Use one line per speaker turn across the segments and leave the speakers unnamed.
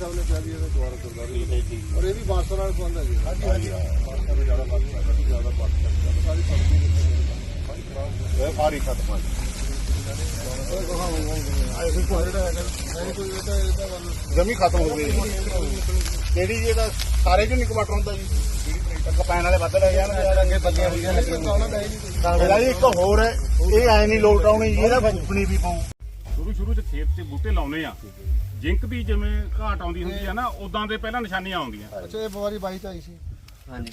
ਸਾਹਿਬ ਨੇ ਕਿਹਾ ਵੀ ਇਹਦਾ ਦੁਆਰਾ ਗੁਰਦਾਰੀ ਔਰ ਇਹ ਵੀ ਬਾਦਸ਼ਾਹ ਨਾਲ ਸੰਬੰਧ ਹੈ ਜੀ। ਹਾਂਜੀ ਹਾਂਜੀ। ਬਾਦਸ਼ਾਹ ਨੂੰ ਜ਼ਿਆਦਾ ਬਾਦਸ਼ਾਹ ਕਰਦਾ ਜ਼ਿਆਦਾ ਬਾਦਸ਼ਾਹ ਕਰਦਾ ਸਾਰੀ ਸਬਜ਼ੀ ਸਾਰੀ ਖਰਾਬ
ਇਹ ਸਾਰੀ ਖਤਮ ਹੋ ਗਈ। ਕਿਹੜੀ ਜੀ ਇਹਦਾ? ਸਾਰੇ ਚ ਨਹੀਂ ਕਮਾਟਰ ਹੁੰਦਾ ਜੀ। ਜਿਹੜੀ ਕਪੈਨ ਵਾਲੇ ਵੱਧ ਲੈ ਜਾਣ ਅੱਗੇ ਬੱਲੀਆਂ ਹੋਈਆਂ
ਇਹ ਤਾਂ ਜੀ
ਜੀ ਇੱਕ ਹੋਰ ਹੈ। ਇਹ ਐ ਨਹੀਂ ਲੋਟ ਆਉਣੀ ਜੀ ਇਹਦਾ ਫੁੱਫਣੀ ਵੀ ਪਊ।
ਸ਼ੁਰੂ ਸ਼ੁਰੂ ਚ ਖੇਤ 'ਚ ਬੂਟੇ ਲਾਉਨੇ ਆ। ਜਿੰਕ ਦੀ ਜਿਵੇਂ ਘਾਟ ਆਉਂਦੀ ਹੁੰਦੀ ਆ ਨਾ ਉਦਾਂ ਦੇ ਪਹਿਲਾਂ ਨਿਸ਼ਾਨੀਆਂ ਆਉਂਦੀਆਂ।
ਅੱਛਾ ਇਹ ਬਿਮਾਰੀ ਬਾਈ ਚ ਆਈ ਸੀ।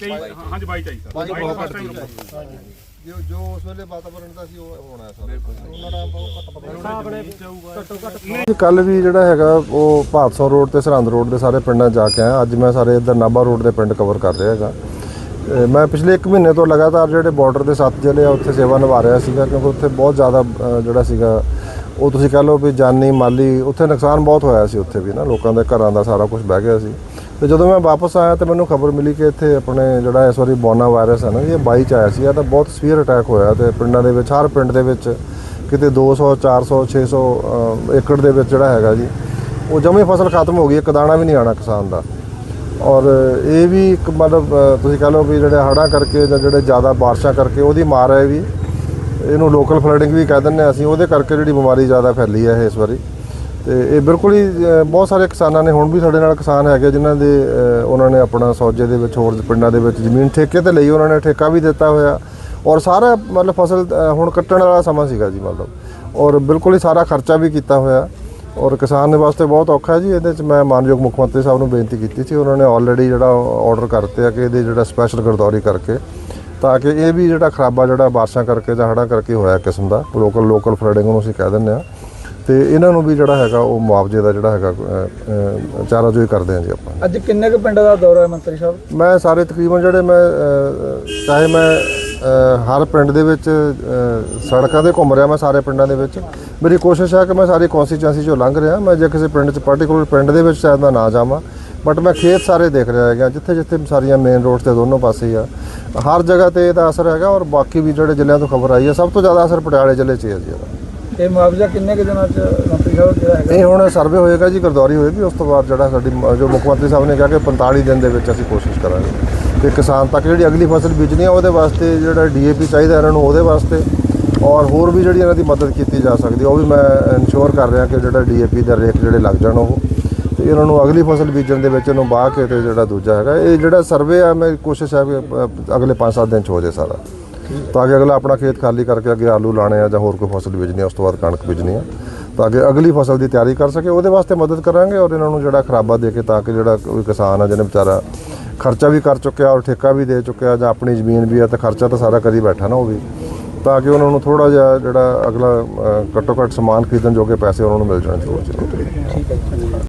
ਤੇ ਹਾਂਜੀ ਬਾਈ ਚਾਹੀਦਾ ਸਰ।
ਬਾਈ ਬਹੁਤ ਘੱਟ
ਟਾਈਮ
ਜੋ ਜੋ ਉਸ ਵੇਲੇ ਵਾਤਾਵਰਣ ਦਾ ਸੀ ਉਹ ਹੋਣਾ ਸਰ। ਉਹਨਾਂ ਦਾ ਬਹੁਤ ਘੱਟ ਪਤਾ
ਕੱਲ ਵੀ ਜਿਹੜਾ ਹੈਗਾ ਉਹ ਭਾਦਸੋਂ ਰੋਡ ਤੇ ਸਰਹੰਦ ਰੋਡ ਦੇ ਸਾਰੇ ਪਿੰਡਾਂ 'ਚ ਜਾ ਕੇ ਆਇਆ। ਅੱਜ ਮੈਂ ਸਾਰੇ ਇੱਧਰ ਨਾਭਾ ਰੋਡ ਦੇ ਪਿੰਡ ਕਵਰ ਕਰ ਰਿਹਾ ਹੈਗਾ। ਮੈਂ ਪਿਛਲੇ 1 ਮਹੀਨੇ ਤੋਂ ਲਗਾਤਾਰ ਜਿਹੜੇ ਬਾਰਡਰ ਦੇ ਸੱਤ ਜ਼ਿਲ੍ਹੇ ਆ ਉੱਥੇ ਸੇਵਾ ਨਿਭਾ ਰਿਹਾ ਸੀਗਾ ਕਿਉਂਕਿ ਉੱਥੇ ਬਹੁਤ ਜ਼ਿਆਦਾ ਜਿਹੜਾ ਸੀਗਾ ਉਹ ਤੁਸੀਂ ਕਹ ਲਓ ਵੀ ਜਾਨੀ ਮਾਲੀ ਉੱਥੇ ਨੁਕਸਾਨ ਬਹੁਤ ਹੋਇਆ ਸੀ ਉੱਥੇ ਵੀ ਨਾ ਲੋਕਾਂ ਦੇ ਘਰਾਂ ਦਾ ਸਾਰਾ ਕੁਝ ਬਹਿ ਗਿਆ ਸੀ। ਤੇ ਜਦੋਂ ਮੈਂ ਵਾਪਸ ਆਇਆ ਤੇ ਮੈਨੂੰ ਖਬਰ ਮਿਲੀ ਕਿ ਇੱਥੇ ਆਪਣੇ ਜਿਹੜਾ ਇਸ ਵਾਰੀ ਬੋਨਾ ਵਾਇਰਸ ਹੈ ਨਾ ਇਹ 22 ਚ ਆਇਆ ਸੀ ਇਹ ਤਾਂ ਬਹੁਤ ਸਵੀਅਰ ਅਟੈਕ ਹੋਇਆ ਤੇ ਪਿੰਡਾਂ ਦੇ ਵਿੱਚ ਹਰ ਪਿੰਡ ਦੇ ਵਿੱਚ ਕਿਤੇ 200 400 600 ਅਹ, ਏਕੜ ਦੇ ਵਿੱਚ ਜਿਹੜਾ ਹੈਗਾ ਜੀ ਉਹ ਜਮੇ ਫਸਲ ਖਤਮ ਹੋ ਗਈ ਇੱਕ ਦਾਣਾ ਵੀ ਨਹੀਂ ਆਣਾ ਕਿਸਾਨ ਦਾ। ਔਰ ਇਹ ਵੀ ਇੱਕ ਮਤਲਬ ਤੁਸੀਂ ਕਹ ਲਓ ਵੀ ਜਿਹੜੇ ਹੜ੍ਹਾਂ ਕਰਕੇ ਜਾਂ ਜਿਹੜੇ ਜ਼ਿਆਦਾ ਬਾਰਿਸ਼ਾਂ ਕਰਕੇ ਉਹਦੀ ਮਾਰ ਹੈ ਵੀ। ਇਹਨੂੰ ਲੋਕਲ ਫਲੱਡਿੰਗ ਵੀ ਕਹਿ ਦਿੰਦੇ ਹਾਂ ਅਸੀਂ, ਉਹਦੇ ਕਰਕੇ ਜਿਹੜੀ ਬਿਮਾਰੀ ਜ਼ਿਆਦਾ ਫੈਲੀ ਹੈ ਇਹ ਇਸ ਵਾਰੀ। ਤੇ ਇਹ ਬਿਲਕੁਲ ਹੀ ਬਹੁਤ ਸਾਰੇ ਕਿਸਾਨਾਂ ਨੇ, ਹੁਣ ਵੀ ਸਾਡੇ ਨਾਲ ਕਿਸਾਨ ਹੈਗੇ ਜਿਨ੍ਹਾਂ ਦੇ ਉਹਨਾਂ ਨੇ ਆਪਣਾ ਸੌਜੇ ਦੇ ਵਿੱਚ, ਹੋਰ ਪਿੰਡਾਂ ਦੇ ਵਿੱਚ ਜ਼ਮੀਨ ਠੇਕੇ ਤੇ ਲਈ, ਉਹਨਾਂ ਨੇ ਠੇਕਾ ਵੀ ਦਿੱਤਾ ਹੋਇਆ। ਔਰ ਸਾਰਾ ਮਤਲਬ ਫਸਲ ਹੁਣ ਕੱਟਣ ਵਾਲਾ ਸਮਾਂ ਸੀਗਾ ਜੀ ਮਤਲਬ। ਔਰ ਬਿਲਕੁਲ ਹੀ ਸਾਰਾ ਖਰਚਾ ਵੀ ਕੀਤਾ ਹੋਇਆ। ਔਰ ਕਿਸਾਨ ਦੇ ਵਾਸਤੇ ਬਹੁਤ ਔਖਾ ਹੈ ਜੀ, ਇਹਦੇ ਚ ਮੈਂ ਮਾਨਯੋਗ ਮੁੱਖ ਮੰਤਰੀ ਸਾਹਿਬ ਨੂੰ ਬੇਨਤੀ ਕੀਤੀ ਸੀ, ਉਹਨਾਂ ਨੇ ਆਲਰੇਡੀ ਜਿਹੜਾ ਆਰਡਰ ਕਰਤੇ ਆ ਕਿ ਇਹਦੇ ਜਿਹੜਾ ਸਪੈਸ਼ਲ ਗਰਦੌਰੀ ਕਰਕੇ ਤਾਂ ਕਿ ਇਹ ਵੀ ਜਿਹੜਾ ਖਰਾਬਾ ਜਿਹੜਾ ਬਾਰਿਸ਼ਾਂ ਕਰਕੇ ਜਾਂ ਹੜ੍ਹਾਂ ਕਰਕੇ ਹੋਇਆ ਕਿਸਮ ਦਾ ਲੋਕਲ ਲੋਕਲ ਫਲੱਡਿੰਗ ਨੂੰ ਅਸੀਂ ਕਹਿ ਦਿੰਦੇ ਆ ਤੇ ਇਹਨਾਂ ਨੂੰ ਵੀ ਜਿਹੜਾ ਹੈਗਾ ਉਹ ਮੁਆਵਜ਼ੇ ਦਾ ਜਿਹੜਾ ਹੈਗਾ ਚਾਰਾ ਜੋਈ ਕਰਦੇ ਆ ਜੀ ਆਪਾਂ।
ਅੱਜ ਕਿੰਨੇ ਕੁ ਪਿੰਡਾਂ ਦਾ ਦੌਰਾ ਹੈ ਮੰਤਰੀ ਸਾਹਿਬ?
ਮੈਂ ਸਾਰੇ ਤਕਰੀਬਨ ਜਿਹੜੇ ਮੈਂ ਚਾਹੇ ਮੈਂ ਹਰ ਪਿੰਡ ਦੇ ਵਿੱਚ ਸੜਕਾਂ ਤੇ ਘੁੰਮ ਰਿਹਾ ਮੈਂ ਸਾਰੇ ਪਿੰਡਾਂ ਦੇ ਵਿੱਚ। ਮੇਰੀ ਕੋਸ਼ਿਸ਼ ਹੈ ਕਿ ਮੈਂ ਸਾਰੀ ਕੌਂਸਟੀਚੁਐਂਸੀ ਚੋਂ ਲੰਘ ਰਿਹਾ। ਮੈਂ ਜੇ ਕਿਸੇ ਪਿੰਡ 'ਚ ਪਾਰਟਿਕੂਲਰ ਪਿੰਡ ਦੇ ਵਿੱਚ ਸ਼ਾਇਦ ਮੈਂ ਨਾ ਜਾਵਾਂ। ਬਟ ਮੈਂ ਖੇਤ ਸਾਰੇ ਦੇਖ ਰਿਹਾ ਹੈਗਾ ਜਿੱਥੇ ਜਿੱਥੇ ਸਾਰੀਆਂ ਮੇਨ ਰੋਡ ਤੇ ਦੋਨੋਂ ਪਾਸੇ ਆ। ਹਰ ਜਗ੍ਹਾ ਤੇ ਇਹਦਾ ਅਸਰ ਹੈਗਾ ਔਰ ਬਾਕੀ ਵੀ ਜਿਹੜੇ ਜ਼ਿਲ੍ਹਿਆਂ ਤੋਂ ਖਬਰ ਆਈ ਹੈ ਸਭ ਤੋਂ ਜ਼ਿਆਦਾ ਅਸਰ ਪਟਿਆਲੇ ਜ਼ਿਲ੍ਹੇ 'ਚ ਹੀ ਜੀ ਇਹਦਾ।
ਇਹ ਮੁਆਵਜ਼ਾ ਕਿੰਨੇ ਕੁ ਦਿਨਾਂ ਚ ਮੰਤਰੀ ਸਾਹਿਬ ਜਿਹੜਾ ਹੈਗਾ?
ਇਹ ਹੁਣ ਸਰਵੇ ਹੋਏਗਾ ਜੀ ਗਰਦੌਰੀ ਹੋਏਗੀ ਉਸ ਤੋਂ ਬਾਅਦ ਜਿਹੜਾ ਸਾਡੀ ਜੋ ਮੁੱਖ ਮੰਤਰੀ ਸਾਹਿਬ ਨੇ ਕਿਹਾ ਕਿ 45 ਦਿਨ ਦੇ ਵਿੱਚ ਅਸੀਂ ਕੋਸ਼ਿਸ਼ ਕਰਾਂਗੇ। ਕਿ ਕਿਸਾਨ ਤੱਕ ਜਿਹੜੀ ਅਗਲੀ ਫਸਲ ਬੀਜਣੀ ਆ ਉਹਦੇ ਵਾਸਤੇ ਜਿਹੜਾ ਡੀਏਪੀ ਚਾਹੀਦਾ ਇਹਨਾਂ ਨੂੰ ਉਹਦੇ ਵਾਸਤੇ। ਔਰ ਹੋਰ ਵੀ ਜਿਹੜੀ ਇਹਨਾਂ ਦੀ ਮਦਦ ਕੀਤੀ ਜਾ ਸਕਦੀ ਉਹ ਵੀ ਮੈਂ ਇਨਸ਼ੋਰ ਕਰ ਰਿਹਾ ਕਿ ਜਿਹੜਾ ਡੀਏਪੀ ਦਾ ਰੇਟ ਜਿਹੜੇ ਲੱਗ ਜਾਣ ਉਹ। ਤੇ ਇਹਨਾਂ ਨੂੰ ਅਗਲੀ ਫਸਲ ਬੀਜਣ ਦੇ ਵਿੱਚ ਇਹਨੂੰ ਬਾਹ ਕੇ ਤੇ ਜਿਹੜਾ ਦੂਜਾ ਹੈਗਾ, ਇਹ ਜਿਹੜਾ ਸਰਵੇ ਆ ਮੇਰੀ ਕੋਸ਼ਿਸ਼ ਹੈ ਕਿ ਅਗਲੇ 5-7 ਦਿਨ ਚ ਹੋ ਜਾਏ ਸਾਰਾ। ਤਾਂ ਕਿ ਅਗਲਾ ਆਪਣਾ ਖੇਤ ਖਾਲੀ ਕਰਕੇ ਅੱਗੇ ਆਲੂ ਲਾਣੇ ਆ ਜਾਂ ਹੋਰ ਕੋਈ ਫਸਲ ਬੀਜਣੀ ਆ, ਉਸ ਤੋਂ ਬਾਅਦ ਕਣਕ ਬੀਜਣੀ ਆ। ਤਾਂ ਕਿ ਅਗਲੀ ਫਸਲ ਦੀ ਤਿਆਰੀ ਕਰ ਸਕੇ, ਉਹਦੇ ਵਾਸਤੇ ਮਦਦ ਕਰਾਂਗੇ ਔਰ ਇਹਨਾਂ ਨੂੰ ਜਿਹੜਾ ਖਰਾਬਾ ਦੇ ਕੇ ਤਾਂ ਕਿ ਜਿਹੜਾ ਕੋਈ ਕਿਸਾਨ ਆ, ਜਿਹਨੇ ਵਿਚਾਰਾ ਖਰਚਾ ਵੀ ਕਰ ਚੁੱਕਿਆ ਔਰ ਠੇਕਾ ਵੀ ਦੇ ਚੁੱਕਿਆ ਜਾਂ ਆਪਣੀ ਜ਼ਮੀਨ ਵੀ ਆ ਤਾਂ ਖਰਚਾ ਤਾਂ ਸਾਰਾ ਕਰੀ ਬੈਠਾ ਨਾ ਉਹ ਵੀ। ਤਾਂ ਕਿ ਉਹਨਾਂ ਨੂੰ ਥੋੜਾ ਜਿਹਾ ਜਿਹੜਾ ਅਗਲਾ ਘੱਟੋ ਘੱਟ ਸਮਾਨ ਖਰੀਦਣ ਜੋਗੇ ਪੈਸੇ ਉਹਨਾਂ ਨੂੰ ਮਿਲ ਜਾਣ ਜ਼ਰੂਰ ਜ਼ਰੂਰ